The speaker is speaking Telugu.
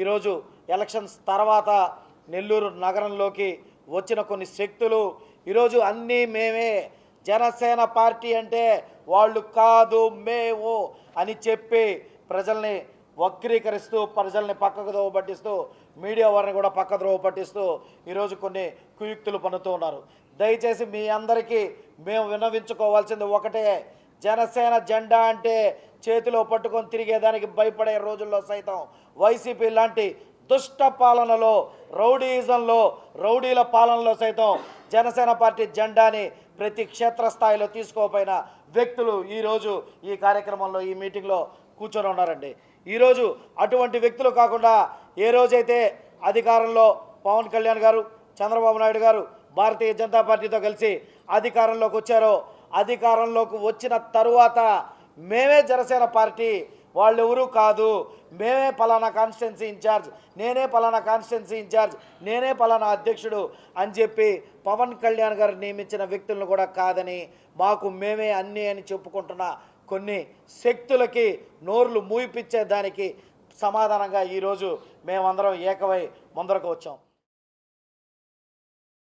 ఈరోజు ఎలక్షన్స్ తర్వాత నెల్లూరు నగరంలోకి వచ్చిన కొన్ని శక్తులు. ఈరోజు అన్నీ మేమే. జనసేన పార్టీ అంటే వాళ్ళు కాదు మేము అని చెప్పి ప్రజల్ని వక్రీకరిస్తూ ప్రజల్ని పక్కకు దోవ పట్టిస్తూ మీడియా వారిని కూడా పక్క ద్రోవ పట్టిస్తూ ఈరోజు కొన్ని కుయుక్తులు పన్నుతూ ఉన్నారు. దయచేసి మీ అందరికీ మేము విన్నవించుకోవాల్సింది ఒకటే. జనసేన జెండా అంటే చేతిలో పట్టుకొని తిరిగేదానికి భయపడే రోజుల్లో సైతం వైసీపీ లాంటి దుష్ట పాలనలో రౌడీయిజంలో రౌడీల పాలనలో సైతం జనసేన పార్టీ జెండాని ప్రతి క్షేత్రస్థాయిలో తీసుకోపోయిన వ్యక్తులు ఈరోజు ఈ కార్యక్రమంలో ఈ మీటింగ్లో కూర్చొని ఉన్నారండి. ఈరోజు అటువంటి వ్యక్తులు కాకుండా ఏ రోజైతే అధికారంలో పవన్ కళ్యాణ్ గారు చంద్రబాబు నాయుడు గారు భారతీయ జనతా పార్టీతో కలిసి అధికారంలోకి వచ్చారో అధికారంలోకి వచ్చిన తరువాత మేమే జనసేన పార్టీ వాళ్ళెవరూ కాదు. మేమే పలానా కాన్స్టిట్యున్సీ ఇన్ఛార్జ్ నేనే పలానా కాన్స్టిట్యున్సీ ఇన్ఛార్జ్ నేనే పలానా అధ్యక్షుడు అని చెప్పి పవన్ కళ్యాణ్ గారు నియమించిన వ్యక్తులను కూడా కాదని మాకు మేమే అన్నీ అని చెప్పుకుంటున్న కొన్ని శక్తులకి నోర్లు మూయిపించే దానికి సమాధానంగా ఈరోజు మేమందరం ఏకమై ముందరకు వచ్చాం.